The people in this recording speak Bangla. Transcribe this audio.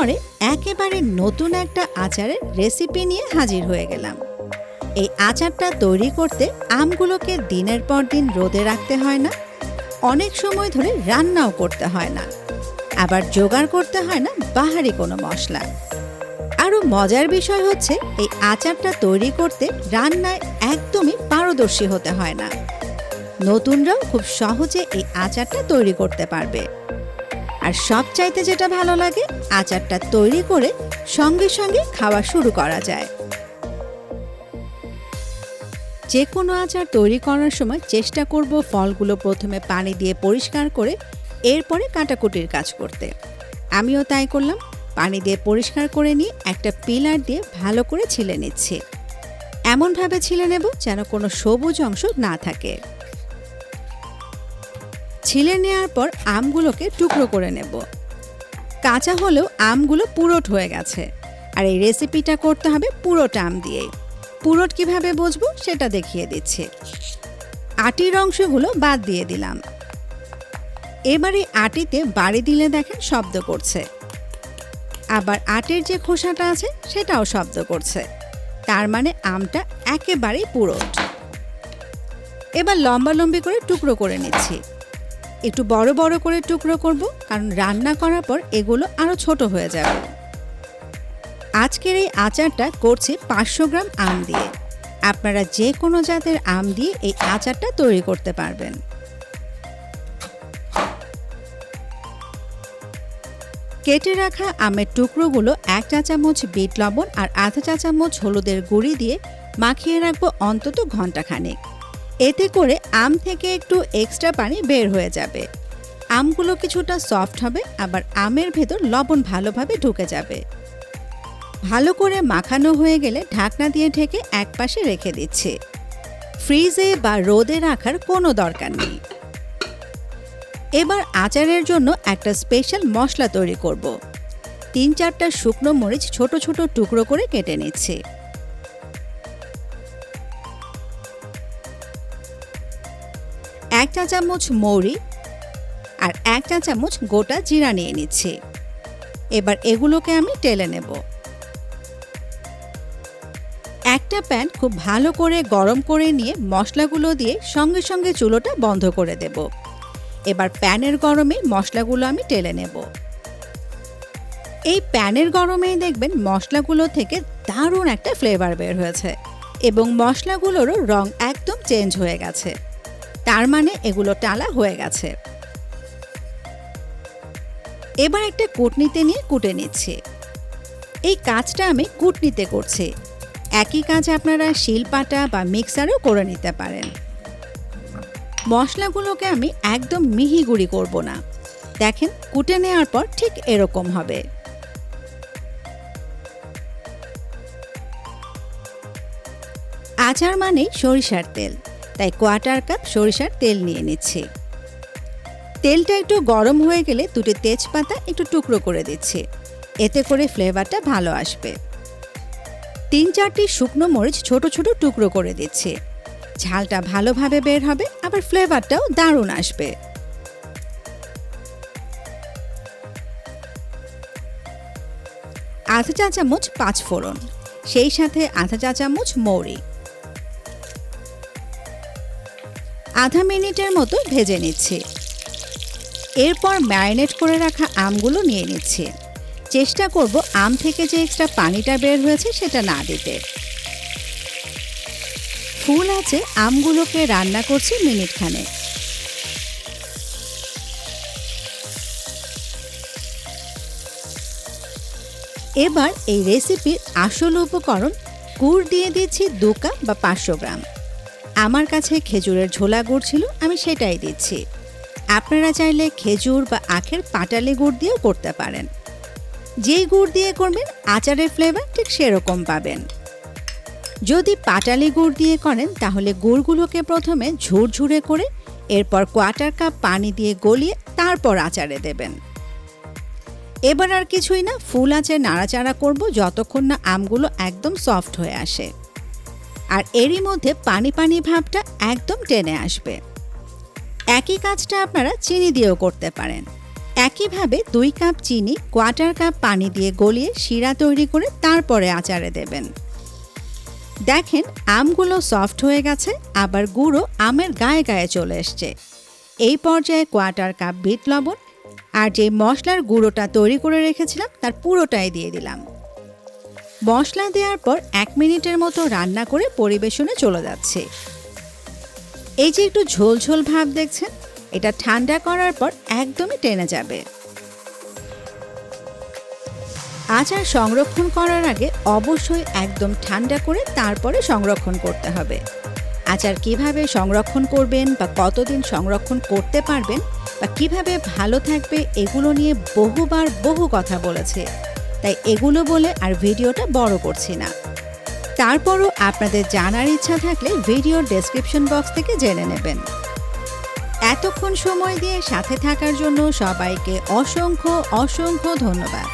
পরে একেবারে নতুন একটা আচারের রেসিপি নিয়ে হাজির হয়ে গেলাম। এই আচারটা তৈরি করতে আমগুলোকে দিনের পর দিন রোদে রাখতে হয় না, অনেক সময় ধরে রান্নাও করতে হয় না। আবার জোগাড় করতে হয় না বাহারি কোনো মশলা। আরও মজার বিষয় হচ্ছে, এই আচারটা তৈরি করতে রান্নায় একদমই পারদর্শী হতে হয় না। নতুনরাও খুব সহজে এই আচারটা তৈরি করতে পারবে। আর সবচাইতে যেটা ভালো লাগে, আচারটা তৈরি করে সঙ্গে সঙ্গে খাওয়া শুরু করা যায়। যে কোনো আচার তৈরি করার সময় চেষ্টা করব ফলগুলো প্রথমে পানি দিয়ে পরিষ্কার করে, এরপরে কাটাকুটির কাজ করতে। আমিও তাই করলাম। পানি দিয়ে পরিষ্কার করে নিয়ে একটা পিলার দিয়ে ভালো করে ছিলে নিচ্ছি। এমনভাবে ছিলে নেব যেন কোনো সবুজ অংশ না থাকে। ছিলে নেওয়ার পর আমগুলোকে টুকরো করে নেব। কাঁচা হলেও আমগুলো পুরোট হয়ে গেছে। আর এই রেসিপিটা করতে হবে পুরোট আম দিয়েই। পুরোট কীভাবে বুঝব সেটা দেখিয়ে দিচ্ছি। আটির অংশগুলো বাদ দিয়ে দিলাম। এবার এই আটিতে বাড়ি দিলে দেখেন শব্দ করছে। আবার আটের যে খোসাটা আছে সেটাও শব্দ করছে। তার মানে আমটা একেবারেই পুরোট। এবার লম্বা লম্বি করে টুকরো করে নিচ্ছি। একটু বড় বড় করে টুকরো করব, কারণ রান্না করার পর এগুলো আরও ছোট হয়ে যাবে। আজকের এই আচারটা করছি পাঁচশো গ্রাম আম দিয়ে। আপনারা যে কোনো জাতের আম দিয়ে এই আচারটা তৈরি করতে পারবেন। কেটে রাখা আমের টুকরোগুলো এক চা চামচ বিট লবণ আর আধা চা চামচ হলুদের গুঁড়ি দিয়ে মাখিয়ে রাখব অন্তত ঘন্টাখানেক এতে করে আম থেকে একটু এক্সট্রা পানি বের হয়ে যাবে। আমগুলো কিছুটা সফট হবে, আবার আমের ভেতর লবণ ভালোভাবে ঢুকে যাবে। ভালো করে মাখানো হয়ে গেলে ঢাকনা দিয়ে ঢেকে একপাশে রেখে দিচ্ছি। ফ্রিজে বা রোদে রাখার কোনো দরকার নেই। এবার আচারের জন্য একটা স্পেশাল মশলা তৈরি করব। তিন চারটা শুকনো মরিচ ছোট ছোট টুকরো করে কেটে নিচ্ছি। এক চা চামচ মৌরি আর এক চা চামচ গোটা জিরা নিয়ে নিচ্ছি। এবার এগুলোকে আমি টেলে নেব। একটা প্যান খুব ভালো করে গরম করে নিয়ে মশলাগুলো দিয়ে সঙ্গে সঙ্গে চুলোটা বন্ধ করে দেব। এবার প্যানের গরমে মশলাগুলো আমি টেলে নেব। এই প্যানের গরমেই দেখবেন মশলাগুলো থেকে দারুণ একটা ফ্লেভার বের হয়েছে এবং মশলাগুলোরও রং একদম চেঞ্জ হয়ে গেছে। তার মানে এগুলো টালা হয়ে গেছে। এবার একটা কুটনিতে নিয়ে কুটে নিচ্ছি। এই কাজটা আমি কুটনিতে করছি। একই কাজ আপনারা শিলপাটা বা মিক্সারেও করে নিতে পারেন। মশলাগুলোকে আমি একদম মিহি গুঁড়ি করব না। দেখেন, কুটে নেওয়ার পর ঠিক এরকম হবে। আচার মানেই সরিষার তেল। তাই কোয়ার্টার কাপ, সরিষার তেল নিয়ে নিচ্ছি। তেলটা একটু গরম হয়ে গেলে দুটি তেজপাতা একটু টুকরো করে দিচ্ছি। এতে করে ফ্লেভারটা ভালো আসবে। তিন চারটি শুকনো মরিচ ছোট ছোট টুকরো করে দিচ্ছি। ঝালটা ভালোভাবে বের হবে, আবার ফ্লেভারটাও দারুণ আসবে। আধা চা চামচ পাঁচ ফোড়ন, সেই সাথে আধা চা চামচ মৌরি। আধা মিনিটের মতো ভেজে নিচ্ছি। এরপর ম্যারিনেট করে রাখা আমগুলো নিয়ে নিচ্ছি। চেষ্টা করব আম থেকে যে এক্সট্রা পানিটা বের হয়েছে সেটা না দিতে। ফুল আছে, আমগুলোকে রান্না করছি মিনিট খানে এবার এই রেসিপির আসল উপকরণ গুড় দিয়ে দিচ্ছি দু কাপ বা পাঁচশো গ্রাম। আমার কাছে খেজুরের ঝোলা গুড় ছিল, আমি সেটাই দিচ্ছি। আপনারা চাইলে খেজুর বা আখের পাটালি গুড় দিয়েও করতে পারেন। যেই গুড় দিয়ে করবেন, আচারের ফ্লেভার ঠিক সেরকম পাবেন। যদি পাটালি গুড় দিয়ে করেন, তাহলে গুড়গুলোকে প্রথমে ঝুরঝুরে করে, এরপর কোয়ার্টার কাপ পানি দিয়ে গলিয়ে তারপর আচারে দেবেন। এবার আর কিছুই না, ফুল আঁচে নাড়াচাড়া করব, যতক্ষণ না আমগুলো একদম সফট হয়ে আসে। আর এরই মধ্যে পানি পানি ভাবটা একদম টেনে আসবে। একই কাজটা আপনারা চিনি দিয়েও করতে পারেন। একইভাবে দুই কাপ চিনি, কোয়ার্টার কাপ পানি দিয়ে গলিয়ে শিরা তৈরি করে তারপরে আচারে দেবেন। দেখেন আমগুলো সফট হয়ে গেছে, আবার গুঁড়ো আমের গায়ে গায়ে চলে এসছে। এই পর্যায়ে কোয়ার্টার কাপ বিট লবণ আর যে মশলার গুঁড়োটা তৈরি করে রেখেছিলাম তার পুরোটাই দিয়ে দিলাম। মশলা দেওয়ার পর এক মিনিটের মতো রান্না করে পরিবেশনে চলে যাচ্ছে। এই যে একটু ঝোল ঝোল ভাব দেখছেন, এটা ঠান্ডা করার পর একদমই টেনে যাবে। আচার সংরক্ষণ করার আগে অবশ্যই একদম ঠান্ডা করে তারপরে সংরক্ষণ করতে হবে। আচার কীভাবে সংরক্ষণ করবেন বা কতদিন সংরক্ষণ করতে পারবেন বা কীভাবে ভালো থাকবে, এগুলো নিয়ে বহুবার বহু কথা বলেছে। তাই এগুলো বলে আর ভিডিওটা বড় করছি না। তারপরও আপনাদের জানার ইচ্ছা থাকলে ভিডিওর ডেসক্রিপশন বক্স থেকে জেনে নেবেন। এতক্ষণ সময় দিয়ে সাথে থাকার জন্য সবাইকে অসংখ্য অসংখ্য ধন্যবাদ।